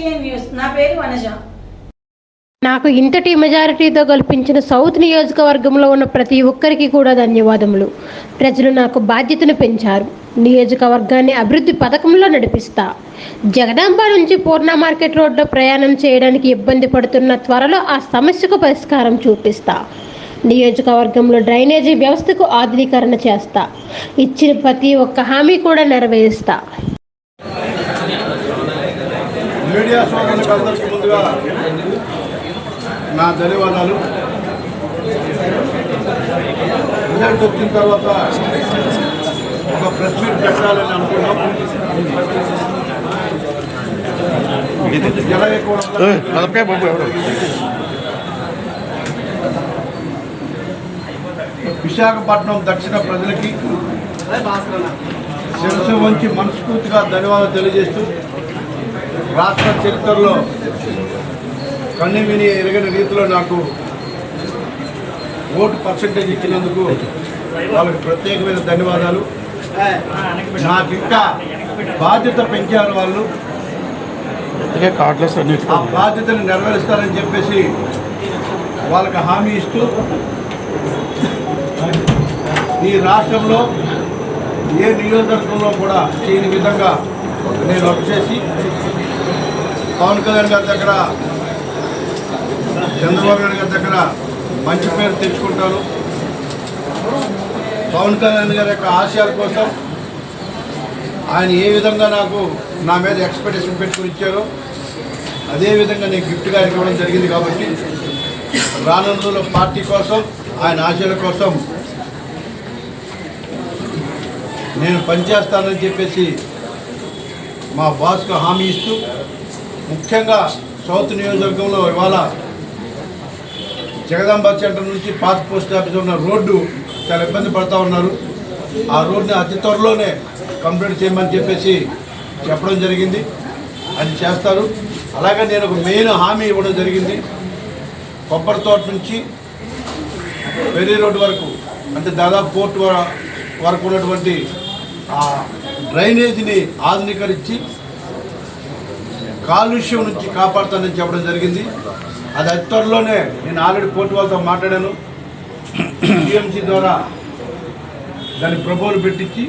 SVN news నా పేరు వనజ. నాకు ఇంతటి మెజారిటీతో కల్పించిన సౌత్ నియోజకవర్గంలో ఉన్న ప్రతి ఒక్కరికి కూడా ధన్యవాదములు. ప్రజలు నాకు బాధ్యతను పెంచారు. నియోజకవర్గాన్ని అభివృద్ధి పథకంలో నడిపిస్తా. జగదాంబ నుంచి పూర్ణ మార్కెట్ రోడ్లో ప్రయాణం చేయడానికి ఇబ్బంది పడుతున్న త్వరలో ఆ సమస్యకు పరిష్కారం చూపిస్తా. నియోజకవర్గంలో డ్రైనేజీ వ్యవస్థకు ఆధునీకరణ చేస్తా. ఇచ్చిన ప్రతి ఒక్క హామీ కూడా నెరవేరుస్తా. మీడియా సోదరులకు అందరికీ ముందుగా నా ధన్యవాదాలు. రిజల్ట్ వచ్చిన తర్వాత ఒక ప్రెస్ మీట్ పెట్టాలని అనుకున్నాం. విశాఖపట్నం దక్షిణ ప్రజలకి శిరసు వంచి మనస్ఫూర్తిగా ధన్యవాదాలు తెలియజేస్తూ రాష్ట్ర చరిత్రలో కన్ని విని ఎరగని రీతిలో నాకు ఓటు పర్సంటేజ్ ఇచ్చినందుకు వాళ్ళకి ప్రత్యేకమైన ధన్యవాదాలు. నాకు ఇంకా బాధ్యత పెంచారు వాళ్ళు. ఆ బాధ్యతను నెరవేరుస్తారని చెప్పేసి వాళ్ళకి హామీ ఇస్తూ ఈ రాష్ట్రంలో ఏ నియోజకవర్గంలో కూడా చేయని విధంగా నేను వర్క్ చేసి పవన్ కళ్యాణ్ గారి దగ్గర చంద్రబాబు నాయుడు గారి దగ్గర మంచి పేరు తెచ్చుకుంటాను పవన్ కళ్యాణ్ గారి యొక్క ఆశయాల కోసం ఆయన ఏ విధంగా నాకు నా మీద ఎక్స్పెక్టేషన్ పెట్టుకుని ఇచ్చారో అదే విధంగా నేను గిఫ్ట్గా ఇవ్వడం జరిగింది కాబట్టి రానున్న రోజుల్లో పార్టీ కోసం ఆయన ఆశయాల కోసం నేను పనిచేస్తానని చెప్పేసి మా బాస్కు హామీ ఇస్తూ ముఖ్యంగా సౌత్ నియోజకవర్గంలో ఇవాళ జగదాంబ సెంటర్ నుంచి పాత పోస్ట్ ఆఫీస్ ఉన్న రోడ్డు చాలా ఇబ్బంది పడతా ఉన్నారు. ఆ రోడ్ని అతి త్వరలోనే కంప్లీట్ చేయమని చెప్పేసి చెప్పడం జరిగింది. అది చేస్తారు. అలాగే నేను ఒక మెయిన్ హామీ ఇవ్వడం జరిగింది. కొబ్బరి తోట నుంచి వెర్రీ రోడ్ వరకు అంటే దాదాపు పోర్ట్ వరకు ఉన్నటువంటి ఆ డ్రైనేజీని ఆధునీకరించి కాలుష్యం నుంచి కాపాడుతానని చెప్పడం జరిగింది. అది అతి త్వరలోనే నేను ఆల్రెడీ కోర్టు వాళ్ళతో మాట్లాడాను. టీఎంసీ ద్వారా దాని ప్రపోజల్ పెట్టించి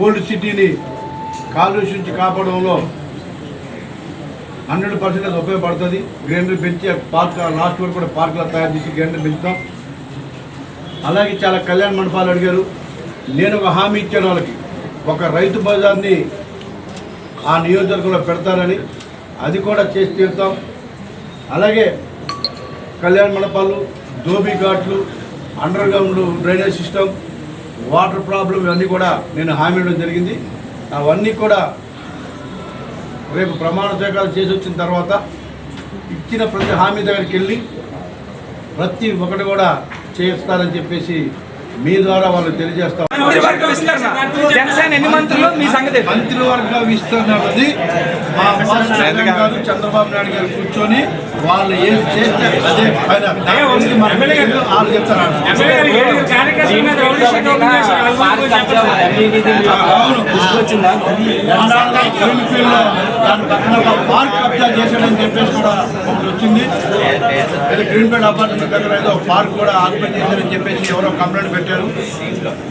ఓల్డ్ సిటీని కాలుష్యం నుంచి కాపాడంలో హండ్రెడ్ పర్సెంట్ అది ఉపయోగపడుతుంది. గ్రీనరీ పెంచి పార్క్ లాస్ట్ వరకు కూడా పార్కులో తయారు చేసి గ్రీనరీ పెంచుతాం. అలాగే చాలా కళ్యాణ మండపాలు అడిగారు. నేను ఒక హామీ ఇచ్చాను వాళ్ళకి. ఒక రైతు బజార్ని ఆ నియోజకవర్గంలో పెడతానని అది కూడా చేసి తీరుతాం. అలాగే కళ్యాణ మండపాలు దోబీ ఘాట్లు underground drainage system water problem ఇవన్నీ కూడా నేను హామీ ఇవ్వడం జరిగింది. అవన్నీ కూడా రేపు ప్రమాణ స్వీకారం చేసి వచ్చిన తర్వాత ఇచ్చిన ప్రతి హామీ దగ్గరికి వెళ్ళి ప్రతి ఒక్కటి కూడా చేస్తారని చెప్పేసి మీ ద్వారా వాళ్ళు తెలియజేస్తాం మంత్రివర్గ విస్తరణ జనసేన ఎన్ని మంత్రులు మీ సంగతి? మంత్రివర్గ విస్తరణ అన్నది మా జగన్ గారు చంద్రబాబు నాయుడు గారు కూర్చొని వాళ్ళు ఏం చేస్తే అదే పైన వాళ్ళు చెప్తారు. దాని పక్కన ఒక పార్క్ కబ్జా చేశాడని చెప్పేసి కూడా ఒకటి వచ్చింది గ్రీన్ గ్రీన్ఫీల్డ్ అపార్ట్మెంట్ దగ్గర ఏదో పార్క్ కూడా ఆక్యుపై చేశారని చెప్పేసి ఎవరో కంప్లైంట్ పెట్టారు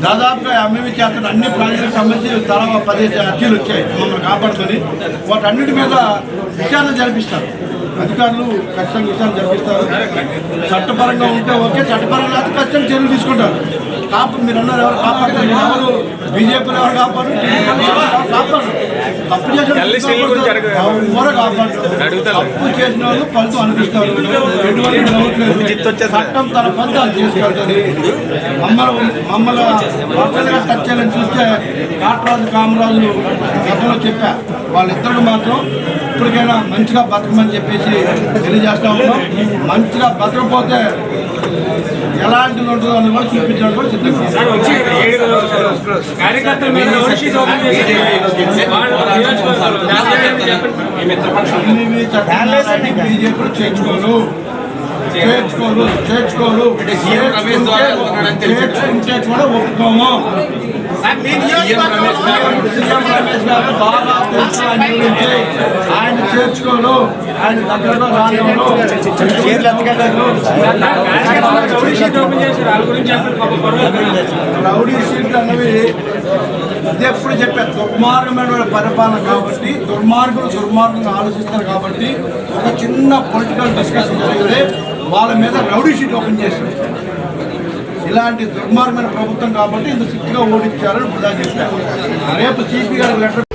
దాదాపుగా ఎంఎంఈ చేస్తున్న అన్ని ప్రాజెక్టులకు సంబంధించి తలా పదిహేను అర్జీలు వచ్చాయి మమ్మల్ని కాపాడుకొని వాటన్నిటి మీద విచారణ జరిపిస్తారు అధికారులు ఖచ్చితంగా విచారణ జరిపిస్తారు. చట్టపరంగా ఉంటే ఓకే చట్టపరంగా అయితే ఖచ్చితంగా చర్యలు తీసుకుంటారు. కాపు మీరు అన్నారు ఎవరు కాపాడుతారు? ఎవరు? బీజేపీలో ఎవరు కాపాడు తప్పు చేసిన తప్పు చేసిన వాళ్ళు ఫలితం అనిపిస్తారు ఎటువంటి డౌట్ చట్టం తన పని అది చేసుకెళ్తుంది మమ్మల్ని మమ్మల్ని పర్సనల్గా టచ్ చేయాలని చూస్తే కాటరాజు కామరాజు గతంలో చెప్పా. వాళ్ళిద్దరు మాత్రం ఇప్పటికైనా మంచిగా బతకమని చెప్పేసి తెలియజేస్తా ఉన్నాం. మంచిగా బతకపోతే ఎలాంటి ఉంటుందో అని కూడా చూపించడం కూడా సిద్ధంగా బీజేపీలు చేర్చుకోరు. చేర్చుకోరు. చేర్చుకోరు చేర్చుకుంటే కూడా ఒప్పుకోము. సీఎం రమేష్ గారు బాగా తెలుసు ఆయన ఆయన చేర్చుకోను ఆయన దగ్గరలో రౌడీ రౌడీ సీట్లు అన్నవి ఇది ఎప్పుడు చెప్పారు దుర్మార్గమైన పరిపాలన కాబట్టి దుర్మార్గులు దుర్మార్గంగా ఆలోచిస్తారు కాబట్టి ఒక చిన్న పొలిటికల్ డిస్కషన్ జరిగితే వాళ్ళ మీద రౌడీ షీట్ ఓపెన్ చేశారు. ఇలాంటి దుర్మార్గమైన ప్రభుత్వం కాబట్టి ఇంత సిట్టుగా ఓడించారని బుధా చెప్పారు. రేపు సిపి గారికి లెటర్